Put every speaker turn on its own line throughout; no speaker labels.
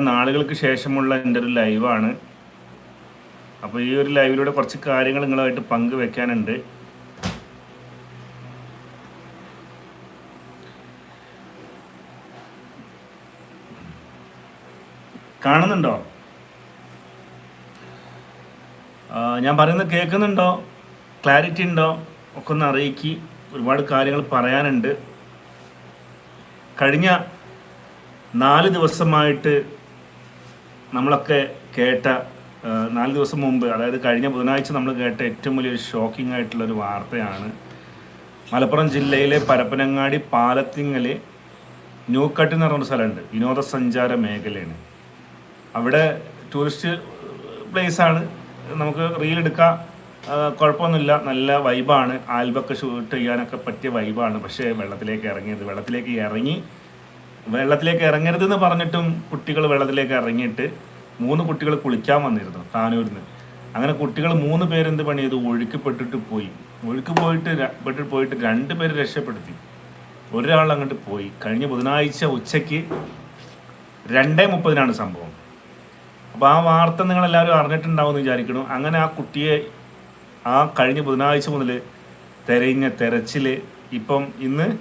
നാളുകൾക്ക് ശേഷമുള്ള എന്റെ ഒരു ലൈവാണ് അപ്പോൾ ഈ ഒരു ലൈവിലൂടെ കുറച്ച് കാര്യങ്ങൾ നിങ്ങളുമായിട്ട് പങ്കുവെക്കാനുണ്ട്. കാണുന്നുണ്ടോ? ഞാൻ പറയുന്നത് കേൾക്കുന്നുണ്ടോ? ക്ലാരിറ്റി ഉണ്ടോ? ഒക്കെ ഒന്ന് അറിയിക്കി. ഒരുപാട് കാര്യങ്ങൾ പറയാനുണ്ട്. കഴിഞ്ഞ നാല് ദിവസമായിട്ട് നമ്മളൊക്കെ കേട്ട നാല് ദിവസം മുമ്പ് അതായത് കഴിഞ്ഞ ബുധനാഴ്ച നമ്മൾ കേട്ട ഏറ്റവും വലിയൊരു ഷോക്കിംഗ് ആയിട്ടുള്ള ഒരു വാർത്തയാണ്. മലപ്പുറം ജില്ലയിലെ പരപ്പനങ്ങാടി പാലത്തിങ്ങൽ ന്യൂക്കട്ട് എന്ന് പറഞ്ഞൊരു സ്ഥലമുണ്ട്. വിനോദസഞ്ചാര മേഖലയാണ്. അവിടെ ടൂറിസ്റ്റ് പ്ലേസാണ് നമുക്ക് ആ, കുഴപ്പമൊന്നുമില്ല. നല്ല വൈബാണ് ആൽബൊക്കെ ഷൂട്ട് ചെയ്യാനൊക്കെ പറ്റിയ വൈബാണ് പക്ഷേ വെള്ളത്തിലേക്ക് ഇറങ്ങിയത്. വെള്ളത്തിലേക്ക് ഇറങ്ങി വെള്ളത്തിലേക്ക് ഇറങ്ങരുതെന്ന് പറഞ്ഞിട്ടും കുട്ടികൾ വെള്ളത്തിലേക്ക് ഇറങ്ങിയിട്ട് മൂന്ന് കുട്ടികൾ കുളിക്കാൻ വന്നിരുന്നു താനൂരിൽ നിന്ന് അങ്ങനെ കുട്ടികൾ മൂന്ന് പേരെന്ത് പണി ചെയ്തു ഒഴുക്കിപ്പെട്ടിട്ട് പോയി. ഒഴുക്ക് പോയിട്ട് പെട്ടിട്ട് പോയിട്ട് രണ്ട് പേര് രക്ഷപ്പെടുത്തി. ഒരാൾ അങ്ങോട്ട് പോയി. കഴിഞ്ഞ ബുധനാഴ്ച ഉച്ചയ്ക്ക് രണ്ടേ മുപ്പതിനാണ് സംഭവം. അപ്പോൾ ആ വാർത്ത നിങ്ങളെല്ലാവരും അറിഞ്ഞിട്ടുണ്ടാവും എന്ന് വിചാരിക്കുന്നു. അങ്ങനെ ആ കുട്ടിയെ ആ കഴിഞ്ഞ ബുധനാഴ്ച മുതൽ തെരഞ്ഞ തെരച്ചിൽ ഇപ്പം ഇന്ന്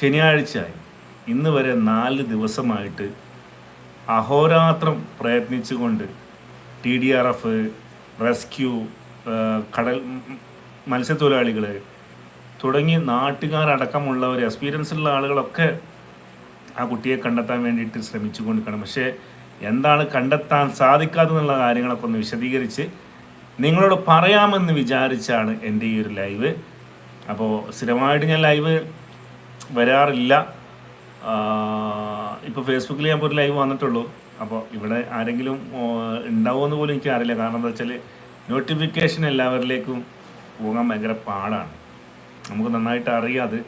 ശനിയാഴ്ചയായി. ഇന്ന് വരെ നാല് ദിവസമായിട്ട് അഹോരാത്രം പ്രയത്നിച്ചുകൊണ്ട് T D R F rescue കടൽ മത്സ്യത്തൊഴിലാളികൾ തുടങ്ങി നാട്ടുകാരടക്കമുള്ളവർ എക്സ്പീരിയൻസ് ഉള്ള ആളുകളൊക്കെ ആ കുട്ടിയെ കണ്ടെത്താൻ വേണ്ടിയിട്ട് ശ്രമിച്ചു കൊണ്ടിരിക്കണം പക്ഷേ എന്താണ് കണ്ടെത്താൻ സാധിക്കാതെന്നുള്ള കാര്യങ്ങളൊക്കെ ഒന്ന് വിശദീകരിച്ച് നിങ്ങളോട് പറയാമെന്ന് വിചാരിച്ചാണ് എന്റെ ഈ ഒരു ലൈവ്. അപ്പോൾ സ്ഥിരമായിട്ട് ഞാൻ ലൈവ് വരാറില്ല. ഇപ്പോൾ ഫേസ്ബുക്കിൽ ഞാൻ ഒരു ലൈവ് വന്നിട്ടുള്ളൂ. അപ്പോൾ ഇവിടെ ആരെങ്കിലും ഉണ്ടാവുമോ ഉണ്ടാവുമെന്ന് പോലും എനിക്ക് അറിയില്ല. കാരണം എന്താ വെച്ചാൽ നോട്ടിഫിക്കേഷൻ എല്ലാവരിലേക്കും പോകാൻ ഭയങ്കര പാടാണ്. നമുക്ക് നന്നായിട്ട് അറിയാത്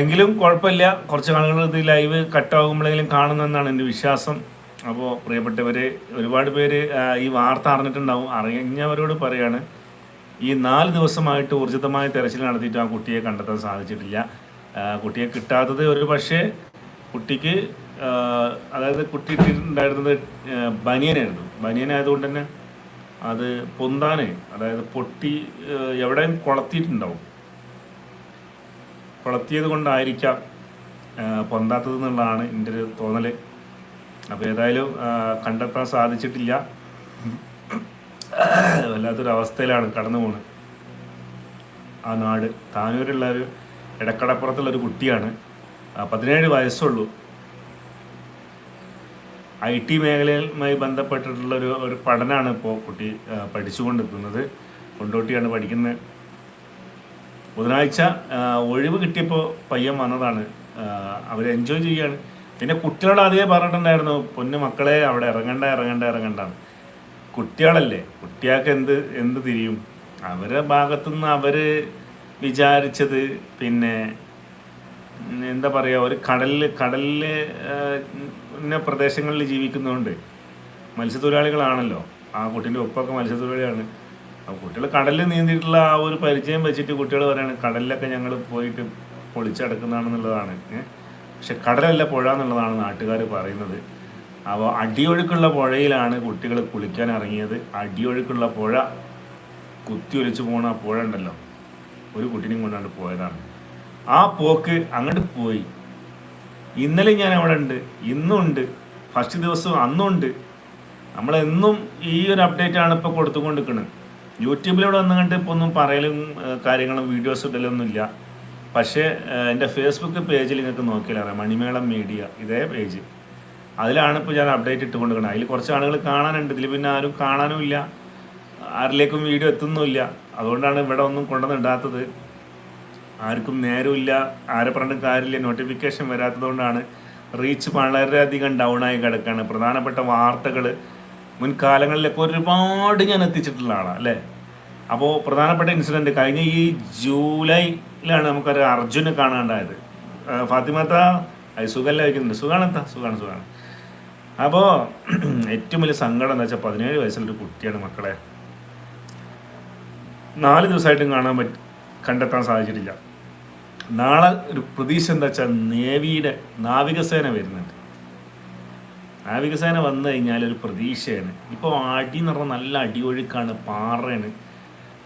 എങ്കിലും കുഴപ്പമില്ല. കുറച്ച് ആളുകൾ ഇത് ലൈവ് കട്ടാകുമ്പോഴെങ്കിലും കാണുന്നെന്നാണ് എന്റെ വിശ്വാസം. അപ്പോൾ പ്രിയപ്പെട്ടവർ ഒരുപാട് പേര് ഈ വാർത്ത അറിഞ്ഞിട്ടുണ്ടാവും. അറിഞ്ഞവരോട് പറയാണ് ഈ നാല് ദിവസമായിട്ട് ഊർജിതമായ തെരച്ചിൽ നടത്തിയിട്ട് ആ കുട്ടിയെ കണ്ടെത്താൻ സാധിച്ചിട്ടില്ല. കുട്ടിയെ കിട്ടാത്തത് ഒരു പക്ഷേ കുട്ടിക്ക് അതായത് കുട്ടി ഉണ്ടായിരുന്നത് ബനിയനായിരുന്നു. ബനിയനായതുകൊണ്ട് തന്നെ അത് പൊന്താന് അതായത് പൊട്ടി എവിടെയും കൊളത്തിയിട്ടുണ്ടാവും. കൊളത്തിയത് കൊണ്ടായിരിക്കാം പൊന്താത്തത് എന്നുള്ളതാണ് എന്റെ ഒരു തോന്നൽ അപ്പോൾ ഏതായാലും കണ്ടെത്താൻ സാധിച്ചിട്ടില്ല. വല്ലാത്തൊരു അവസ്ഥയിലാണ് കടന്നു പോണത് ആ നാട് താനൂരുള്ള ഒരു ഇടക്കടപ്പുറത്തുള്ള ഒരു കുട്ടിയാണ്. പതിനേഴ് വയസ്സുള്ളൂ. ഐ ടി മേഖലയുമായി ബന്ധപ്പെട്ടിട്ടുള്ള ഒരു ഒരു പഠനമാണ് ഇപ്പോൾ കുട്ടി പഠിച്ചുകൊണ്ടിരിക്കുന്നത്. കൊണ്ടോട്ടിയാണ് പഠിക്കുന്നത്. ബുധനാഴ്ച ഒഴിവ് കിട്ടിയപ്പോൾ പയ്യൻ വന്നതാണ്. അവർ എൻജോയ് ചെയ്യുകയാണ്. പിന്നെ കുട്ടികളോട് അതേ പറഞ്ഞിട്ടുണ്ടായിരുന്നു പൊന്നു മക്കളെ അവിടെ ഇറങ്ങണ്ട ഇറങ്ങണ്ട ഇറങ്ങണ്ടാണ് കുട്ടികളല്ലേ കുട്ടികൾക്ക് എന്ത് എന്ത് തിരിയും? അവരെ ഭാഗത്തുനിന്ന് അവർ വിചാരിച്ചത് പിന്നെ എന്താ പറയുക ഒരു കടലിൽ കടലിൽ പ്രദേശങ്ങളിൽ ജീവിക്കുന്നതുകൊണ്ട് മത്സ്യത്തൊഴിലാളികളാണല്ലോ. ആ കുട്ടീന്റെ ഒപ്പൊക്കെ മത്സ്യത്തൊഴിലാളിയാണ് ആ കുട്ടികൾ കടലിൽ നീന്തിയിട്ടുള്ള ആ ഒരു പരിചയം വെച്ചിട്ട് കുട്ടികൾ പറയുകയാണ് കടലിലൊക്കെ ഞങ്ങൾ പോയിട്ട് പൊളിച്ചടക്കുന്നതാണെന്നുള്ളതാണ്? പക്ഷെ കടലല്ല പുഴ എന്നുള്ളതാണ് നാട്ടുകാർ പറയുന്നത്. അപ്പോൾ അടിയൊഴുക്കുള്ള പുഴയിലാണ് കുട്ടികൾ കുളിക്കാൻ ഇറങ്ങിയത്. അടിയൊഴുക്കുള്ള പുഴ കുത്തിയൊലിച്ച് പോണ പുഴ ഉണ്ടല്ലോ. ഒരു കുട്ടിനെയും കൊണ്ടാണ്ട് പോയതാണ്. ആ പോക്ക് അങ്ങോട്ട് പോയി. ഇന്നലെ ഞാൻ അവിടെ ഉണ്ട് ഇന്നുണ്ട് ഫസ്റ്റ് ദിവസം അന്നുണ്ട്. നമ്മളെന്നും ഈ ഒരു അപ്ഡേറ്റ് ആണ് ഇപ്പോൾ കൊടുത്തുകൊണ്ടിരിക്കുന്നത് യൂട്യൂബിലൂടെ വന്നു കണ്ട് ഇപ്പോൾ ഒന്നും പറയലും കാര്യങ്ങളും വീഡിയോസ് ഇടലൊന്നുമില്ല. പക്ഷേ എന്റെ ഫേസ്ബുക്ക് പേജിൽ നിങ്ങൾക്ക് നോക്കിയാൽ അറിയാം മണിമേളം മീഡിയ ഇതേ പേജ് അതിലാണ് ഇപ്പോൾ ഞാൻ അപ്ഡേറ്റ് ഇട്ടുകൊണ്ടിരിക്കുന്നത് അതിൽ കുറച്ച് ആളുകൾ കാണാനുണ്ട്. ഇതിൽ പിന്നെ ആരും കാണാനും ഇല്ല ആരിലേക്കും വീഡിയോ എത്തുന്നുമില്ല. അതുകൊണ്ടാണ് ഇവിടെ ഒന്നും കൊണ്ടുവന്നിടാത്തത്. ആർക്കും നേരമില്ല ആരെ പറഞ്ഞിട്ട് കാര്യമില്ല. നോട്ടിഫിക്കേഷൻ വരാത്തതുകൊണ്ടാണ് റീച്ച് വളരെയധികം ഡൗൺ ആയി കിടക്കുകയാണ് പ്രധാനപ്പെട്ട വാർത്തകൾ മുൻകാലങ്ങളിലൊക്കെ ഒരുപാട് ഞാൻ എത്തിച്ചിട്ടുള്ള ആളാണ് അല്ലേ? അപ്പോൾ പ്രധാനപ്പെട്ട ഇൻസിഡന്റ് കഴിഞ്ഞ ഈ ജൂലൈയിലാണ് നമുക്കൊരു അർജുനെ കാണാണ്ടായത് ഫാത്തിമത്ത അത് സുഖമല്ല വയ്ക്കുന്നുണ്ട് സുഖാണെത്താ സുഖമാണ് സുഖമാണ് അപ്പോൾ ഏറ്റവും വലിയ സങ്കടം എന്താ വെച്ചാൽ പതിനേഴ് വയസ്സുള്ളൊരു കുട്ടിയാണ് മക്കളെ. നാല് ദിവസമായിട്ടും കാണാൻ പറ്റ കണ്ടെത്താൻ സാധിച്ചിട്ടില്ല. നാളെ ഒരു പ്രതീക്ഷ എന്താ വെച്ചാൽ നേവിയുടെ നാവികസേന വരുന്നുണ്ട്. നാവികസേന വികസനം വന്നു കഴിഞ്ഞാൽ ഒരു പ്രതീക്ഷയാണ്. ഇപ്പോൾ അടി എന്ന് പറഞ്ഞാൽ നല്ല അടിയൊഴുക്കാണ് പാറയാണ്.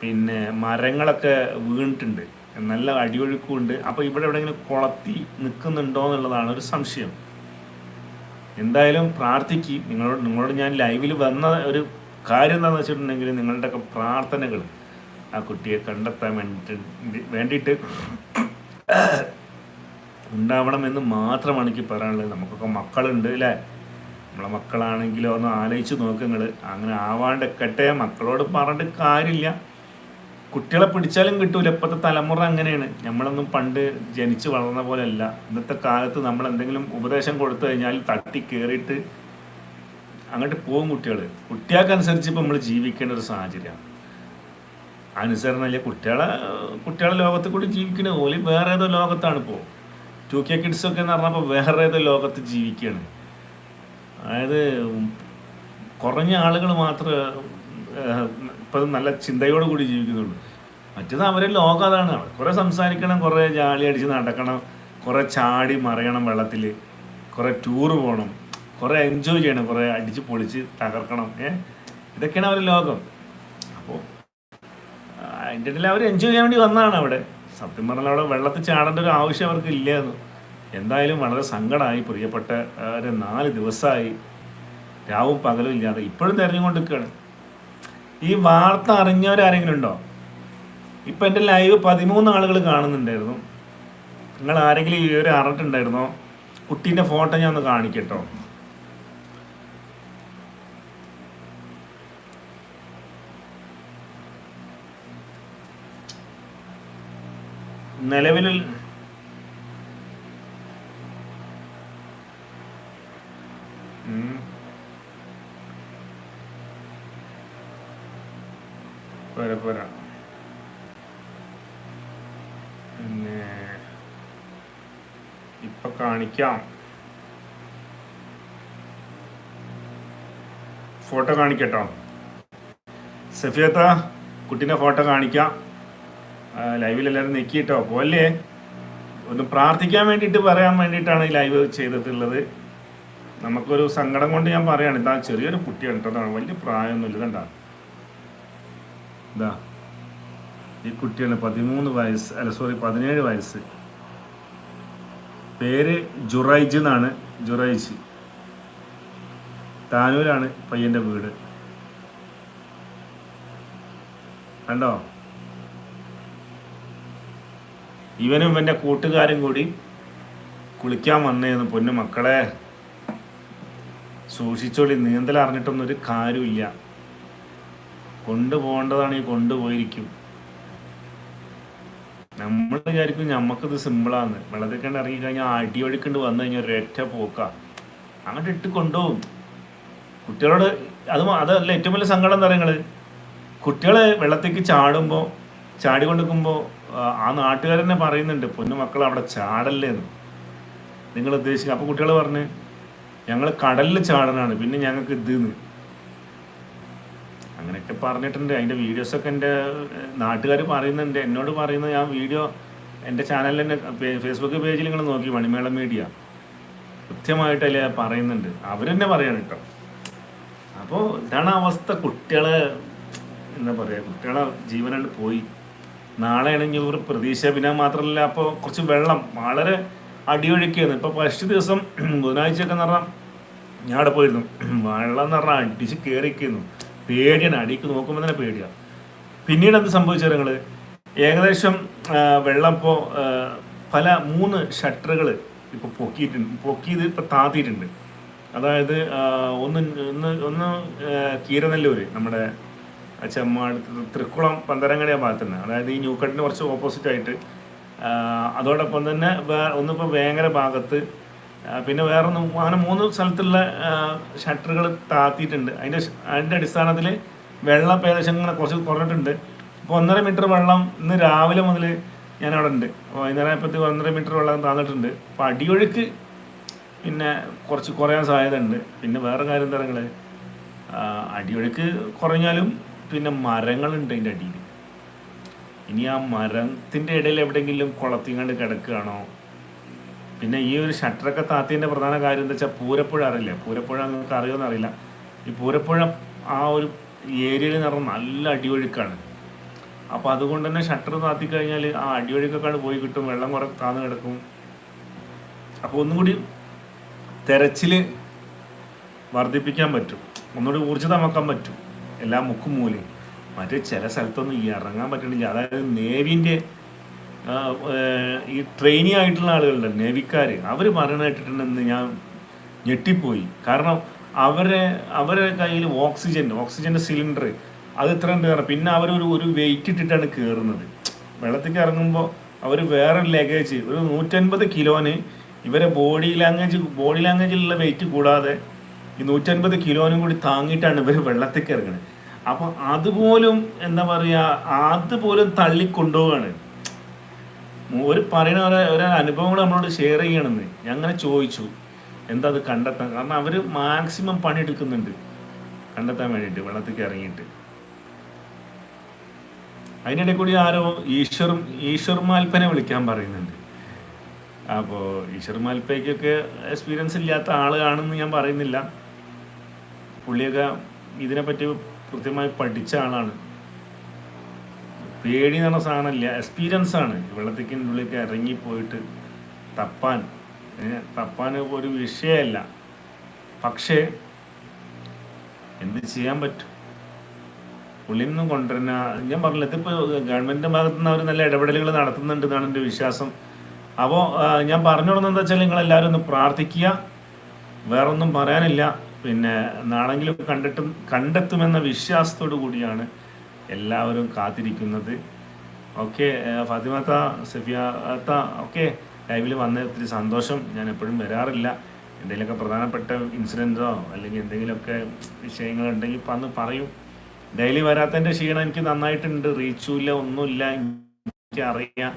പിന്നെ മരങ്ങളൊക്കെ വീണിട്ടുണ്ട്. നല്ല അടിയൊഴുക്കുണ്ട് അപ്പോൾ ഇവിടെ എവിടെയെങ്കിലും കുളത്തി നിൽക്കുന്നുണ്ടോ എന്നുള്ളതാണ് ഒരു സംശയം. എന്തായാലും പ്രാർത്ഥിക്ക്. നിങ്ങളോട് നിങ്ങളോട് ഞാൻ ലൈവിൽ വന്ന ഒരു കാര്യം എന്താണെന്ന് വെച്ചിട്ടുണ്ടെങ്കിൽ നിങ്ങളുടെയൊക്കെ പ്രാർത്ഥനകൾ ആ കുട്ടിയെ കണ്ടെത്താൻ വേണ്ടിയിട്ട് വേണ്ടിയിട്ട് ഉണ്ടാവണമെന്ന് മാത്രമാണ് എനിക്ക് പറയാനുള്ളത്. നമുക്കൊക്കെ മക്കളുണ്ട് അല്ലേ? നമ്മളെ മക്കളാണെങ്കിലോ ഒന്ന് ആലോചിച്ച് നോക്ക് നിങ്ങൾ അങ്ങനെ ആവാണ്ടിക്കട്ടെ മക്കളോട് പറഞ്ഞിട്ട് കാര്യമില്ല. കുട്ടികളെ പിടിച്ചാലും കിട്ടൂല. ഇപ്പോഴത്തെ തലമുറ അങ്ങനെയാണ്. നമ്മളൊന്നും പണ്ട് ജനിച്ച് വളർന്ന പോലെയല്ല. ഇന്നത്തെ കാലത്ത് നമ്മൾ എന്തെങ്കിലും ഉപദേശം കൊടുത്തു കഴിഞ്ഞാൽ തട്ടി കയറിയിട്ട് അങ്ങോട്ട് പോകും കുട്ടികൾ കുട്ടികൾക്കനുസരിച്ച് ഇപ്പം നമ്മൾ ജീവിക്കേണ്ട ഒരു സാഹചര്യമാണ്. അനുസരണല്ലേ? കുട്ടികളെ കുട്ടികളെ ലോകത്ത് കൂടി ജീവിക്കണ. ഓലി വേറെ ഏതോ ലോകത്താണ് ഇപ്പോൾ ടു കെ കിഡ്സ് ഒക്കെ എന്ന് പറഞ്ഞപ്പോൾ വേറെ ഏതോ ലോകത്ത് ജീവിക്കുകയാണ് അതായത് കുറഞ്ഞ ആളുകൾ മാത്രമേ ഇപ്പം നല്ല ചിന്തയോട് കൂടി ജീവിക്കുന്നുള്ളൂ. മറ്റേത് അവരെ ലോകം അതാണ്. കുറേ സംസാരിക്കണം കുറേ ജാലി അടിച്ച് നടക്കണം കുറേ ചാടി മറിയണം വെള്ളത്തിൽ കുറേ ടൂറ് പോകണം കുറേ എൻജോയ് ചെയ്യണം കുറേ അടിച്ച് പൊളിച്ച് തകർക്കണം ഏ ഇതൊക്കെയാണ് അവരുടെ ലോകം. അപ്പോൾ അതിന്റെ അവർ എൻജോയ് ചെയ്യാൻ വേണ്ടി വന്നതാണ് അവിടെ. സത്യം പറഞ്ഞാൽ അവിടെ വെള്ളത്തിൽ ചാടേണ്ട ഒരു ആവശ്യം അവർക്ക് ഇല്ലായിരുന്നു. എന്തായാലും വളരെ സങ്കടമായി പ്രിയപ്പെട്ട ഒരു നാല് ദിവസമായി രാവും പകലും ഇല്ലാതെ ഇപ്പോഴും തിരഞ്ഞുകൊണ്ടിരിക്കുകയാണ്. ഈ വാർത്ത അറിഞ്ഞവരാരെങ്കിലും ഉണ്ടോ? ഇപ്പം എന്റെ ലൈവ് പതിമൂന്ന് ആളുകൾ കാണുന്നുണ്ടായിരുന്നു. നിങ്ങൾ ആരെങ്കിലും ഈ ഒരു അറിഞ്ഞിട്ടുണ്ടായിരുന്നോ? കുട്ടീന്റെ ഫോട്ടോ ഞാൻ ഒന്ന് കാണിക്കട്ടോ. നിലവിൽ പിന്നെ ഇപ്പൊ കാണിക്കാം. ഫോട്ടോ കാണിക്കട്ടോ. സഫിയത്ത കുട്ടീന്റെ ഫോട്ടോ കാണിക്കാം. ലൈവിൽ എല്ലാവരും നെക്കിയിട്ടോ പോലെ ഒന്ന് പ്രാർത്ഥിക്കാൻ വേണ്ടിയിട്ട് പറയാൻ വേണ്ടിയിട്ടാണ് ഈ ലൈവ് ചെയ്തിട്ടുള്ളത്. നമുക്കൊരു സങ്കടം കൊണ്ട് ഞാൻ പറയാണ് ഇതാ ചെറിയൊരു കുട്ടിയാണ് കേട്ടോ വലിയ പ്രായമൊന്നുമില്ല കണ്ടാ ഇതാ. ഈ കുട്ടിയാണ് പതിമൂന്ന് വയസ്സ് അല്ല സോറി പതിനേഴ് വയസ്സ്. പേര് ജുറൈജ് എന്നാണ് ജുറൈജ്. താനൂരാണ് പയ്യന്റെ വീട്. കണ്ടോ? ഇവനും ഇവന്റെ കൂട്ടുകാരും കൂടി കുളിക്കാൻ വന്നേന്ന് പൊന്നു മക്കളെ. സൂക്ഷിച്ചോളി നീന്തൽ അറിഞ്ഞിട്ടൊന്നും ഒരു കാര്യമില്ല. കൊണ്ടുപോകേണ്ടതാണ് ഈ കൊണ്ടുപോയിരിക്കും. നമ്മൾ വിചാരിക്കും നമുക്കിത് സിമ്പിളാന്ന്. വെള്ളത്തിൽ കണ്ട് ഇറങ്ങി കഴിഞ്ഞാൽ അടി ഒഴുക്കണ്ട് വന്നു കഴിഞ്ഞാൽ ഒരൊറ്റ പോക്ക. അങ്ങോട്ട് ഇട്ട് കൊണ്ടുപോകും. കുട്ടികളോട് അത് അതല്ല ഏറ്റവും വലിയ സങ്കടം എന്താ പറയുക കുട്ടികളെ വെള്ളത്തേക്ക് ചാടുമ്പോൾ ചാടി നിൽക്കുമ്പോൾ ആ നാട്ടുകാർ തന്നെ പറയുന്നുണ്ട് പൊന്നു മക്കൾ അവിടെ ചാടല്ലേ എന്ന്. നിങ്ങൾ ഉദ്ദേശിക്കുക അപ്പോൾ കുട്ടികൾ പറഞ്ഞ് ഞങ്ങൾ കടലിൽ ചാടനാണ് പിന്നെ ഞങ്ങൾക്ക് ഇതെന്ന് അങ്ങനെയൊക്കെ പറഞ്ഞിട്ടുണ്ട്. അതിന്റെ വീഡിയോസൊക്കെ എന്റെ നാട്ടുകാർ പറയുന്നുണ്ട്. എന്നോട് പറയുന്നത് ഞാൻ വീഡിയോ എന്റെ ചാനലിൽ തന്നെ ഫേസ്ബുക്ക് പേജിൽ നിങ്ങൾ നോക്കി മണിമേള മീഡിയ. കൃത്യമായിട്ട് അതിൽ പറയുന്നുണ്ട്. തന്നെ പറയാണ് കേട്ടോ. അപ്പോൾ ഇതാണ് അവസ്ഥ. കുട്ടികളെ എന്താ പറയുക കുട്ടികളെ ജീവനായിട്ട് പോയി. നാളെ ആണെങ്കിൽ ഒരു പ്രതീക്ഷ. പിന്നെ മാത്രമല്ല അപ്പോൾ കുറച്ച് വെള്ളം വളരെ അടിയൊഴുക്കിയാണ്. ഇപ്പോൾ ഫസ്റ്റ് ദിവസം ബുധനാഴ്ചയൊക്കെ എന്ന് പറഞ്ഞാൽ ഞാൻ അവിടെ പോയിരുന്നു. വെള്ളം എന്ന് പറഞ്ഞാൽ അടിച്ച് കയറിക്കുന്നു പേടിയാണ്. അടിക്ക് നോക്കുമ്പോൾ തന്നെ പേടിയാണ് പിന്നീട് എന്ത് സംഭവിച്ചു നിങ്ങൾ ഏകദേശം വെള്ളം ഇപ്പോൾ പല മൂന്ന് ഷട്ടറുകൾ ഇപ്പോൾ പൊക്കിയിട്ടുണ്ട്. പൊക്കിയത് ഇപ്പോൾ താത്തിയിട്ടുണ്ട്. അതായത് ഒന്ന് ഒന്ന് ഒന്ന് കീരനെല്ലൂർ നമ്മുടെ ചെമ്മാട് തൃക്കുളം പന്തരങ്ങടിയ ഭാഗത്തുനിന്ന്. ഭാഗത്ത് തന്നെ അതായത് ഈ ന്യൂക്കട്ടിന് കുറച്ച് ഓപ്പോസിറ്റ് ആയിട്ട്. അതോടൊപ്പം തന്നെ വേ ഒന്നിപ്പോൾ വേങ്ങര ഭാഗത്ത് പിന്നെ വേറെ ഒന്ന് അങ്ങനെ മൂന്ന് സ്ഥലത്തുള്ള ഷട്ടറുകൾ താത്തിയിട്ടുണ്ട്. അതിന്റെ അതിന്റെ അടിസ്ഥാനത്തിൽ വെള്ളം പേദേശം ഇങ്ങനെ കുറച്ച് കുറഞ്ഞിട്ടുണ്ട്. ഇപ്പോൾ ഒന്നര മീറ്റർ വെള്ളം ഇന്ന് രാവിലെ മുതൽ ഞാൻ അവിടെ ഉണ്ട് വൈകുന്നേരം ഇപ്പത്തി ഒന്നര മീറ്റർ വെള്ളം താന്നിട്ടുണ്ട്. അപ്പോൾ അടിയൊഴുക്ക് പിന്നെ കുറച്ച് കുറയാൻ സാധ്യതയുണ്ട്. പിന്നെ വേറെ കാര്യം എന്താ നിങ്ങൾ അടിയൊഴുക്ക് കുറഞ്ഞാലും പിന്നെ മരങ്ങളുണ്ട് അതിന്റെ അടിയിൽ. ഇനി ആ മരത്തിന്റെ ഇടയിൽ എവിടെയെങ്കിലും കുളത്തിങ്ങാണ്ട് കിടക്കുകയാണോ? പിന്നെ ഈ ഒരു ഷട്ടറൊക്കെ താത്തിന്റെ പ്രധാന കാര്യം എന്താ വെച്ചാൽ പൂരപ്പുഴ അറിയില്ല? പൂരപ്പുഴ നിങ്ങൾക്ക് അറിയുമെന്ന് അറിയില്ല ഈ പൂരപ്പുഴ ആ ഒരു ഏരിയയിൽ എന്ന് നല്ല അടിയൊഴുക്കാണ്. അപ്പോൾ അതുകൊണ്ട് തന്നെ ഷട്ടർ താത്തി കഴിഞ്ഞാൽ ആ അടിയൊഴുക്കൊക്കെ പോയി കിട്ടും. വെള്ളം കുറെ താന്ന് കിടക്കും. അപ്പോൾ ഒന്നുകൂടി തെരച്ചിൽ വർദ്ധിപ്പിക്കാൻ പറ്റും. ഒന്നുകൂടി ഊർജിതമാക്കാൻ പറ്റും. എല്ലാ മുക്കും മൂലയും. മറ്റേ ചില സ്ഥലത്തൊന്നും ഇറങ്ങാൻ പറ്റണില്ല. അതായത് നേവിന്റെ ഈ ട്രെയിനി ആയിട്ടുള്ള ആളുകളുണ്ട് നേവിക്കാർ അവർ പറയണ ഞാൻ ഞെട്ടിപ്പോയി. കാരണം അവരെ അവരെ കയ്യിൽ ഓക്സിജൻ ഓക്സിജന്റെ സിലിണ്ടർ അത് ഇത്ര ഉണ്ട് പിന്നെ അവരൊരു ഒരു വെയിറ്റ് ഇട്ടിട്ടാണ് കയറുന്നത് വെള്ളത്തിൽ ഇറങ്ങുമ്പോൾ അവർ വേറെ ലഗേജ് ഒരു നൂറ്റൻപത് കിലോന് ഇവരെ ബോഡി ലാംഗ്വേജ് ബോഡി ലാംഗ്വേജിലുള്ള വെയിറ്റ് കൂടാതെ ഈ നൂറ്റൻപത് കിലോനും കൂടി താങ്ങിയിട്ടാണ് ഇവർ വെള്ളത്തിൽ ഇറങ്ങുന്നത്. അപ്പം അതുപോലും എന്താ പറയുക അതുപോലും തള്ളിക്കൊണ്ടുപോവാണ്. ഒരു പറയുന്ന ഒരു അനുഭവങ്ങൾ നമ്മളോട് ഷെയർ ചെയ്യണമെന്ന് അങ്ങനെ ചോദിച്ചു എന്താ അത് കണ്ടെത്താൻ? കാരണം അവർ മാക്സിമം പണിയെടുക്കുന്നുണ്ട്. കണ്ടെത്താൻ വേണ്ടിയിട്ട് വെള്ളത്തേക്ക് ഇറങ്ങിയിട്ട്. അതിനിടെ കൂടി ആരോ ഈശ്വർ ഈശ്വർ മാൽപ്പനെ വിളിക്കാൻ പറയുന്നുണ്ട്. അപ്പോൾ ഈശ്വർ മാൽപ്പയ്ക്കൊക്കെ എക്സ്പീരിയൻസ് ഇല്ലാത്ത ആളാണെന്ന് ഞാൻ പറയുന്നില്ല. പുള്ളിയൊക്കെ ഇതിനെപ്പറ്റി കൃത്യമായി പഠിച്ച ആളാണ്. പേടി എന്ന് പറഞ്ഞ സാധനമില്ല എക്സ്പീരിയൻസ് ആണ്. വെള്ളത്തിന്റെ ഉള്ളിലേക്ക് ഇറങ്ങിപ്പോയിട്ട് തപ്പാൻ. തപ്പാൻ ഒരു വിഷയമല്ല പക്ഷേ എന്ത് ചെയ്യാൻ പറ്റും? ഉള്ളിൽ നിന്നും കൊണ്ടുവരുന്ന ഞാൻ പറഞ്ഞില്ല ഇതിപ്പോൾ ഗവൺമെന്റിന്റെ ഭാഗത്തു നിന്ന് അവർ നല്ല ഇടപെടലുകൾ നടത്തുന്നുണ്ട് എന്നാണ് എന്റെ വിശ്വാസം. അപ്പോൾ ഞാൻ പറഞ്ഞു എന്താ വെച്ചാൽ നിങ്ങളെല്ലാവരും ഒന്ന് പ്രാർത്ഥിക്കുക. വേറൊന്നും പറയാനില്ല. പിന്നെ നാളെങ്കിലും കണ്ടിട്ടും കണ്ടെത്തുമെന്ന വിശ്വാസത്തോടു കൂടിയാണ് എല്ലാവരും കാത്തിരിക്കുന്നത്. ഓക്കെ ഫാത്തിമത്ത സഫിയാത്ത ഓക്കെ ലൈവിൽ വന്ന ഒത്തിരി സന്തോഷം. ഞാൻ എപ്പോഴും വരാറില്ല. എന്തെങ്കിലുമൊക്കെ പ്രധാനപ്പെട്ട ഇൻസിഡന്റോ അല്ലെങ്കിൽ എന്തെങ്കിലുമൊക്കെ വിഷയങ്ങളുണ്ടെങ്കിൽ ഇപ്പം അന്ന് പറയും. ഡെയിലി വരാത്തതിന്റെ ക്ഷീണം എനിക്ക് നന്നായിട്ടുണ്ട്. റീച്ചുമില്ല ഒന്നുമില്ല. എനിക്ക് അറിയാം.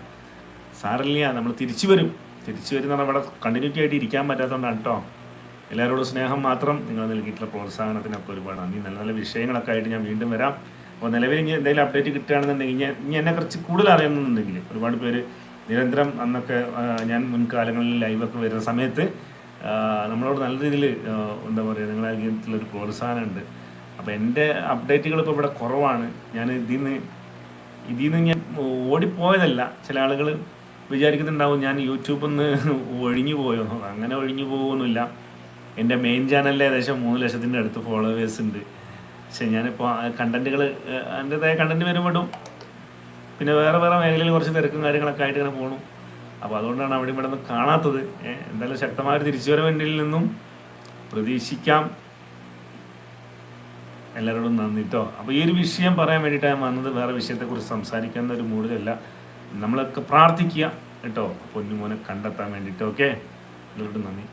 സാറില്ല നമ്മൾ തിരിച്ചു വരും. തിരിച്ചു വരുന്ന ഇവിടെ കണ്ടിന്യൂറ്റി ആയിട്ട് ഇരിക്കാൻ പറ്റാത്തതുകൊണ്ടാണ് കേട്ടോ. എല്ലാവരോടും സ്നേഹം മാത്രം നിങ്ങൾ നൽകിയിട്ടുള്ള പ്രോത്സാഹനത്തിനൊക്കെ ഒരുപാട് നന്ദി നല്ല നല്ല വിഷയങ്ങളൊക്കെ ആയിട്ട് ഞാൻ വീണ്ടും വരാം. അപ്പോൾ നിലവിൽ ഇനി എന്തെങ്കിലും അപ്ഡേറ്റ് കിട്ടുകയാണെന്നുണ്ടെങ്കിൽ ഞാൻ ഇനി കുറിച്ച് കൂടുതൽ അറിയണമെന്നുണ്ടെങ്കിൽ ഒരുപാട് പേര് നിരന്തരം അന്നൊക്കെ ഞാൻ മുൻകാലങ്ങളിൽ ലൈവൊക്കെ വരുന്ന സമയത്ത് നമ്മളോട് നല്ല രീതിയിൽ എന്താ പറയുക നിങ്ങളെ ഒരു പ്രോത്സാഹനമുണ്ട്. അപ്പോൾ എന്റെ അപ്ഡേറ്റുകൾ ഇപ്പോൾ ഇവിടെ കുറവാണ്. ഞാൻ ഇതിൽ നിന്ന് ഇതിൽ നിന്ന് ഞാൻ ഓടിപ്പോയതല്ല. ചില ആളുകൾ വിചാരിക്കുന്നുണ്ടാവും ഞാൻ യൂട്യൂബിൽ നിന്ന് ഒഴിഞ്ഞു പോയോ അങ്ങനെ ഒഴിഞ്ഞു പോകുന്നില്ല എന്റെ മെയിൻ ചാനലിൽ ഏകദേശം മൂന്ന് ലക്ഷത്തിന്റെ അടുത്ത് ഫോളോവേഴ്സ് ഉണ്ട്. പക്ഷെ ഞാനിപ്പോൾ കണ്ടന്റുകൾ എന്റെതായ കണ്ടന്റ് വരുമ്പോഴും പിന്നെ വേറെ വേറെ മേഖലയിൽ കുറച്ച് തിരക്കും കാര്യങ്ങളൊക്കെ ആയിട്ട് ഇങ്ങനെ പോകണം അപ്പോൾ അതുകൊണ്ടാണ് അവിടെ ഇവിടെ നിന്ന് കാണാത്തത്. എന്തായാലും ശക്തമായ ഒരു തിരിച്ചുവരവേണ്ടിയിൽ നിന്നും പ്രതീക്ഷിക്കാം. എല്ലാവരോടും നന്ദി കേട്ടോ അപ്പോൾ ഈ ഒരു വിഷയം പറയാൻ വേണ്ടിയിട്ടാണ് വന്നത്. വേറെ വിഷയത്തെക്കുറിച്ച് സംസാരിക്കുന്ന ഒരു മൂഡിലല്ല. നമ്മളൊക്കെ പ്രാർത്ഥിക്കുക കേട്ടോ പൊന്നുമോനെ കണ്ടെത്താൻ വേണ്ടിയിട്ട്. ഓക്കെ? എല്ലാവരോടും നന്ദി.